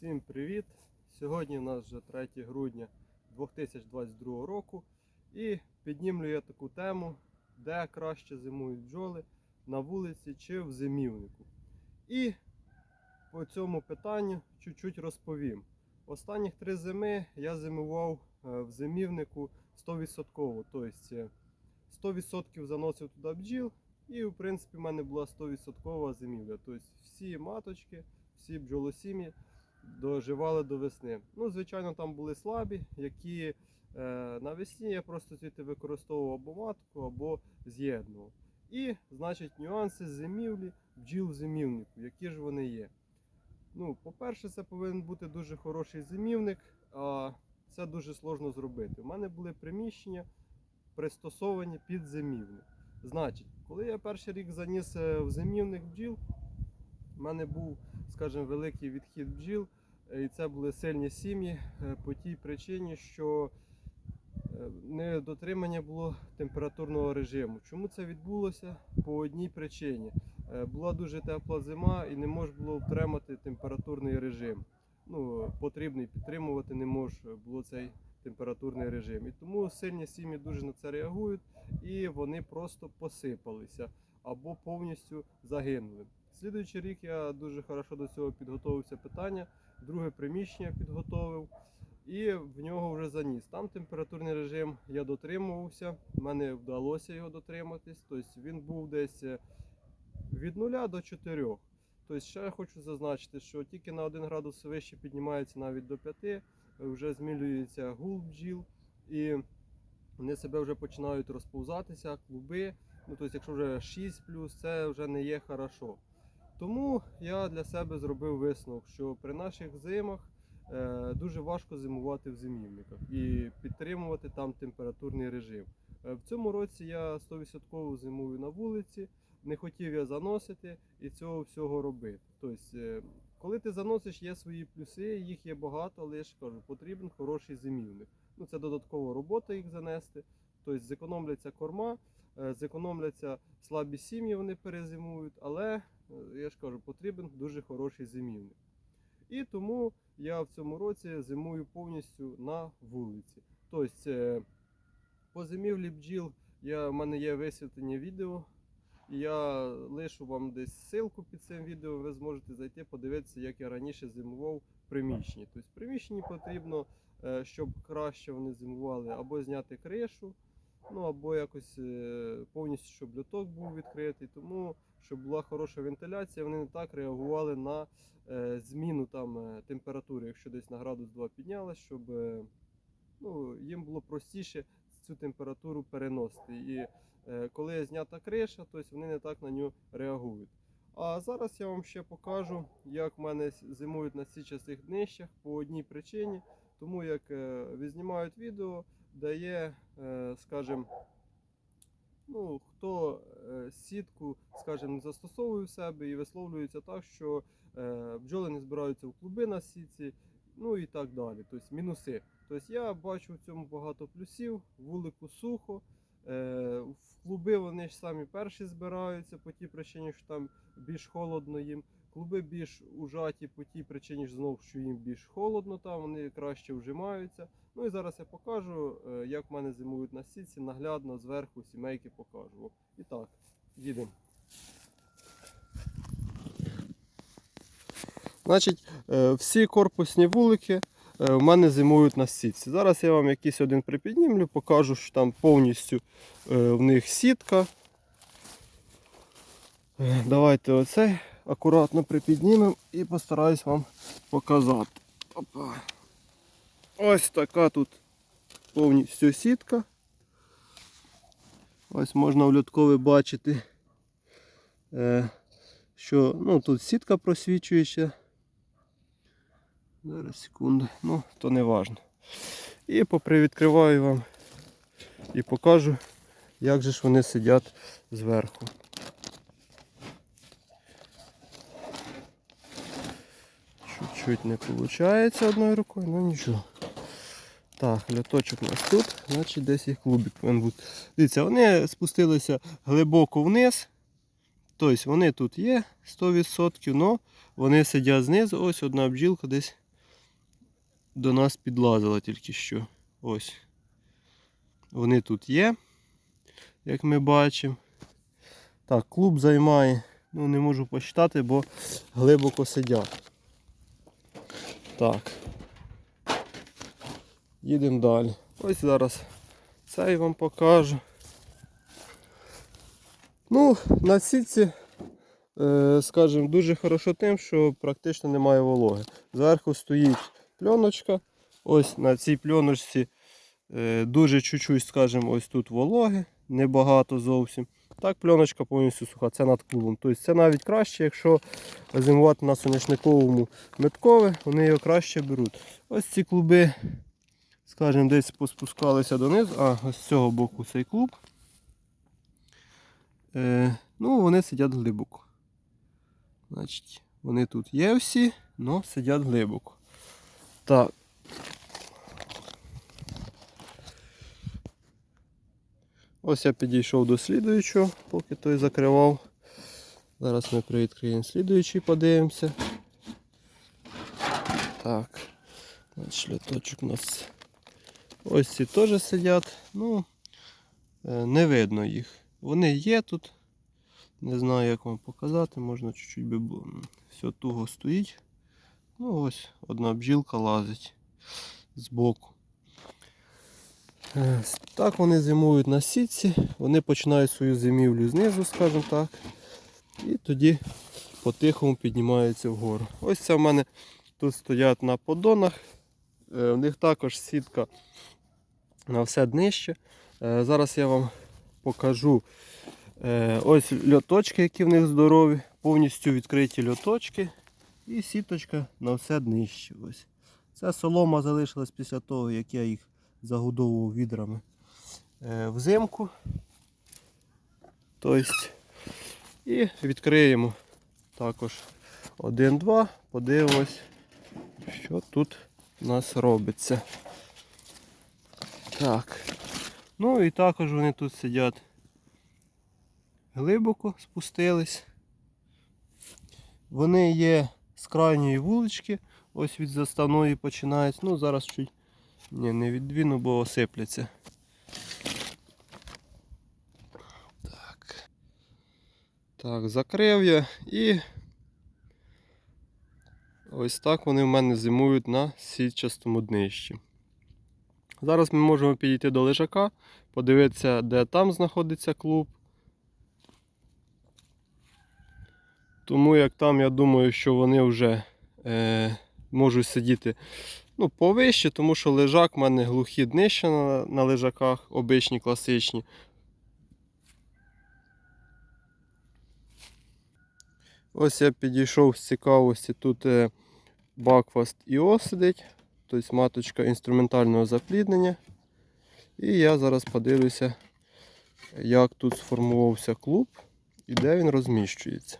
Всім привіт! Сьогодні у нас вже 3 грудня 2022 року і піднімлю я таку тему, де краще зимують бджоли на вулиці чи в зимівнику. І по цьому питанню чуть-чуть розповім. Останніх три зими я зимував е, в зимівнику 100%. Тобто е, 100% заносив туди бджіл, і в принципі в мене була 100% зимівля. Тобто всі маточки, всі бджолосім'ї доживали до весни. Ну, звичайно, там були слабі, які е, навесні я просто звідти використовував або матку, або з'єднував. І, значить, нюанси зимівлі бджіл в зимівнику, які ж вони є. Ну, по-перше, це повинен бути дуже хороший зимівник, а це дуже сложно зробити. У мене були приміщення пристосовані під зимівник. Значить, коли я перший рік заніс е, в зимівник бджіл, у мене був, скажімо, великий відхід бджіл, е, і це були сильні сім'ї е, по тій причині, що е, не дотримання було температурного режиму. Чому це відбулося? По одній причині. Була дуже тепла зима і не можна було втримати температурний режим. Ну, потрібний підтримувати не може було цей температурний режим. І тому сильні сім'ї дуже на це реагують і вони просто посипалися або повністю загинули. Слідуючий рік я дуже хорошо до цього підготовився питання. Друге приміщення підготовив і в нього вже заніс. Там температурний режим я дотримувався, мене вдалося його дотриматись. Тобто він був десь е, від 0 до 4. Тобто ще хочу зазначити, що тільки на 1 градус вище піднімається навіть до 5, вже змілюється гул бджіл і вони себе вже починають розповзатися, клуби. Ну, тобто, якщо вже 6 це вже не є хорошо. Тому я для себе зробив висновок, що при наших зимах е, дуже важко зимувати в зимівниках і підтримувати там температурний режим. Е, в цьому році я 100% зимую на вулиці, не хотів я заносити і цього всього робити. Тобто, е, коли ти заносиш, є свої плюси, їх є багато, але я ж кажу, потрібен хороший зимівник. Ну, це додаткова робота їх занести. Тобто зекономляться корма, е, зекономляться слабі сім'ї, вони перезимують, але е, я ж кажу, потрібен дуже хороший зимівник. І тому я в цьому році зимую повністю на вулиці. Тобто по зимівлі бджіл я, в мене є висвітлення відео. Я лишу вам десь ссылку під цим відео, ви зможете зайти, подивитися, як я раніше зимував в приміщенні. Тобто приміщенні потрібно, е, щоб краще вони зимували, або зняти кришу, ну або якось е, повністю, щоб льоток був відкритий. Тому щоб була хороша вентиляція, вони не так реагували на е, зміну там е, температури, якщо десь на градус 2 піднялась, щоб ну, їм було простіше цю температуру переносити. І коли знята криша, то вони не так на нього реагують. А зараз я вам ще покажу, як в мене зимують на січастих днищах по одній причині, тому як відзнімають відео, дає, е, скажімо, ну, хто е, сітку, скажімо, застосовує в себе і висловлюється так, що е, бджоли не збираються в клуби на сітці, ну і так далі. Тобто мінуси. Тобто я бачу в цьому багато плюсів, вулику сухо. В клуби вони ж самі перші збираються по тій причині, що там більш холодно їм. Клуби більш ужаті по тій причині, ж знов, що їм більш холодно, там вони краще вжимаються. Ну і зараз я покажу, е, як в мене зимують на сітці, наглядно зверху сімейки покажу. І так, їдемо. Значить, е, всі корпусні вулики е, в мене зимують на сітці. Зараз я вам якийсь один припіднімлю, покажу, що там повністю в них сітка. Давайте оцей акуратно припіднімемо і постараюсь вам показати. Опа. Ось така тут повністю сітка. Ось можна в льоткові бачити, е, що ну, тут сітка просвічуюча. Зараз секунду, ну то не важно. І попривідкриваю вам і покажу, як же ж вони сидять зверху. Чуть-чуть не виходить одною рукою, ну нічого. Так, льоточок у нас тут, значить десь їх клубик повинен бути. Дивіться, вони спустилися глибоко вниз. Тобто вони тут є 100%, але вони сидять знизу. Ось одна бджілка десь до нас підлазила тільки що. Ось. Вони тут є, як ми бачимо. Так, клуб займає, ну не можу посчитати, бо глибоко сидять. Так. Їдемо далі. Ось зараз цей вам покажу. Ну, на сітці, е, скажімо, дуже хорошо тим, що практично немає вологи. Зверху стоїть пленочка. Ось на цій пленочці е, дуже чуть-чуть, скажімо, ось тут вологи, небагато зовсім. Так, пленочка повністю суха, це над клубом. Тобто це навіть краще, якщо зимувати на соняшниковому меткове, вони його краще беруть. Ось ці клуби, скажімо, десь поспускалися донизу, а з цього боку цей клуб. Е, ну, вони сидять глибоко. Значить, вони тут є всі, але сидять глибоко. Так. Ось я підійшов до слідуючого, поки той закривав. Зараз ми привідкриємо слідуючий, подивимося. Так. Значить, льоточок у нас. Ось ці теж сидять. Ну, е, не видно їх. Вони є тут. Не знаю, як вам показати, можна чуть-чуть би. Все туго стоїть. Ну ось одна бджілка лазить збоку. Е, Так вони зимують на сітці, вони починають свою зимівлю знизу, скажімо так. І тоді по-тихому піднімаються вгору. Ось це в мене тут стоять на поддонах. Е, В них також сітка на все днище. Е, Зараз я вам покажу е, ось льоточки, які в них здорові, повністю відкриті льоточки. І сіточка на все днище. Ось. Ця солома залишилась після того, як я їх загодовував відрами е, взимку. Тобто, і відкриємо також один-два, подивимось, що тут у нас робиться. Так. Ну і також вони тут сидять глибоко спустились. Вони є з крайньої вулички, ось від заставної починають. Ну, зараз чуть ні, не відвіну, бо осипляться. Так. Так, закрив я і ось так вони в мене зимують на сітчастому днищі. Зараз ми можемо підійти до лежака, подивитися, де там знаходиться клуб. Тому як там, я думаю, що вони вже е, можуть сидіти ну, повище, тому що лежак в мене глухі днища на, на лежаках, обичні, класичні. Ось я підійшов з цікавості, тут е, Бакфаст Іо сидить, тобто маточка інструментального запліднення. І я зараз подивлюся, як тут сформувався клуб і де він розміщується.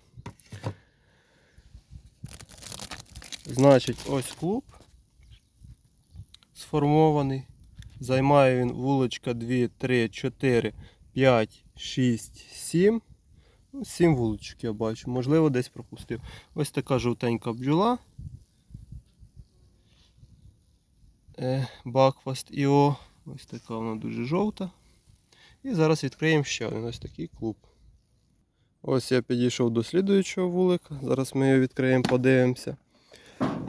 Значить, ось клуб сформований. Займає він вуличка 2, 3, 4, 5, 6, 7. Ну, 7 вуличок я бачу, можливо, десь пропустив. Ось така жовтенька бджола. Е, Бакфаст Іо. Ось така вона дуже жовта. І зараз відкриємо ще один ось такий клуб. Ось я підійшов до слідуючого вулика. Зараз ми його відкриємо, подивимося.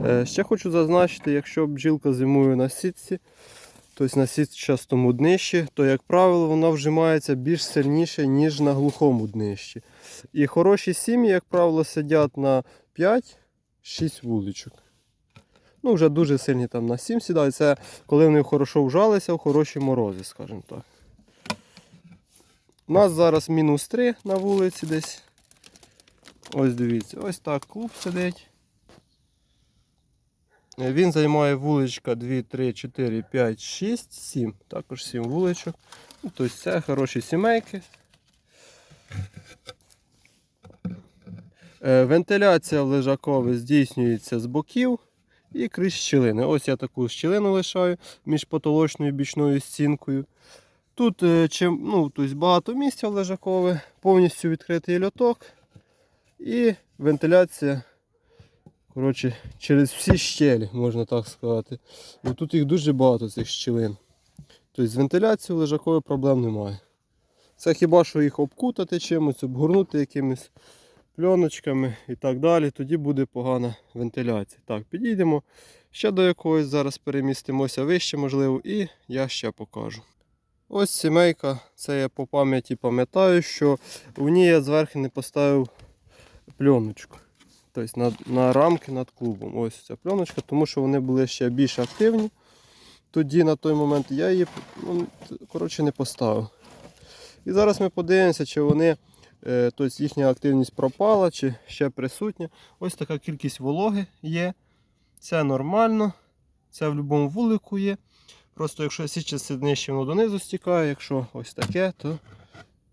Е, Ще хочу зазначити, якщо бджілка зимує на сітці, тобто на сітчастому днищі, то, як правило, вона вжимається більш сильніше, ніж на глухому днищі. І хороші сім'ї, як правило, сидять на 5-6 вуличок. Ну, вже дуже сильні там на 7 сідають. Це коли вони хорошо вжалися в хороші морози, скажімо так. У нас зараз мінус 3 на вулиці десь. Ось дивіться, ось так клуб сидить. Він займає вуличка 2, 3, 4, 5, 6, 7. Також 7 вуличок. Ну, тобто це хороші сімейки. Е, Вентиляція в лежакові здійснюється з боків і крізь щілини. Ось я таку щілину лишаю між потолочною і бічною стінкою. Тут е, чим, ну, тобто багато місця лежакове, повністю відкритий льоток і вентиляція Коротше, через всі щелі, можна так сказати. І тут їх дуже багато цих щілин. Тобто з вентиляцією лежакової проблем немає. Це хіба що їх обкутати чимось, обгорнути якимись пленочками і так далі, тоді буде погана вентиляція. Так, підійдемо ще до якогось, зараз перемістимося вище, можливо, і я ще покажу. Ось сімейка, це я по пам'яті пам'ятаю, що в ній я зверху не поставив пленочку. Тобто на, на рамки над клубом. Ось ця пленочка, тому що вони були ще більш активні. Тоді на той момент я її ну, коротше, не поставив. І зараз ми подивимося, чи вони, тобто їхня активність пропала, чи ще присутня. Ось така кількість вологи є. Це нормально. Це в будь-якому вулику є. Просто якщо січиться нижче, воно донизу стікає. Якщо ось таке, то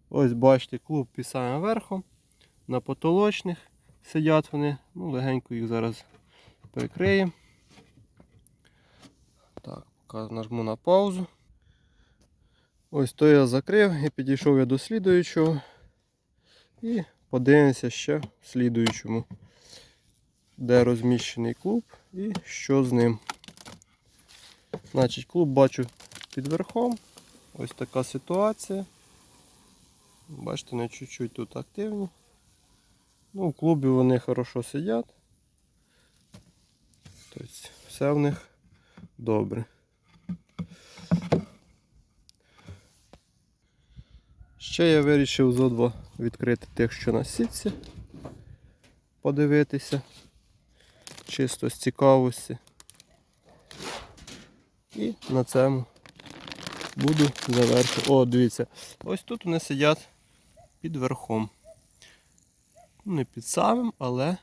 ось бачите, клуб під самим верхом. На потолочних сидять вони. Ну, легенько їх зараз прикриємо. Так, поки нажму на паузу. Ось то я закрив і підійшов я до слідуючого. І подивимося ще в слідуючому, де розміщений клуб і що з ним. Значить, клуб бачу під верхом. Ось така ситуація. Бачите, вони чуть-чуть тут активні. Ну, в клубі вони хорошо сидять. Тобто все в них добре. Ще я вирішив зо два відкрити тих, що на сітці, подивитися, чисто з цікавості. І на цьому буду завершувати. О, дивіться, ось тут вони сидять під верхом. Ну, Не під самим, але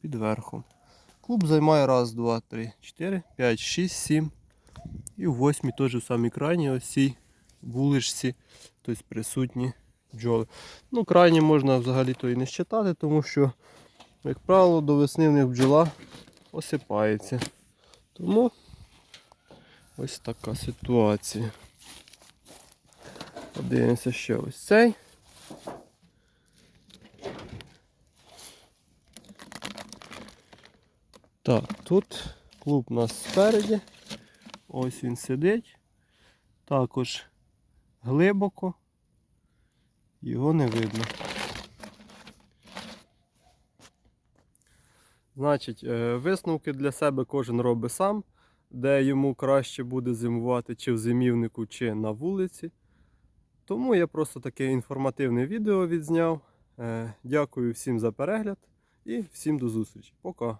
під верхом. Клуб займає раз, два, три, чотири, п'ять, шість, сім. І восьмій теж в самій крайній ось цій вуличці, тобто присутні бджоли. Ну, крайні можна взагалі то і не считати, тому що, як правило, до весни в них бджола осипається. Тому ось така ситуація. Подивимося ще ось цей. Так, тут клуб у нас спереді. Ось він сидить. Також глибоко. Його не видно. Значить, е, висновки для себе кожен робить сам, де йому краще буде зимувати чи в зимівнику, чи на вулиці. Тому я просто таке інформативне відео відзняв. Е, Дякую всім за перегляд і всім до зустрічі. Пока!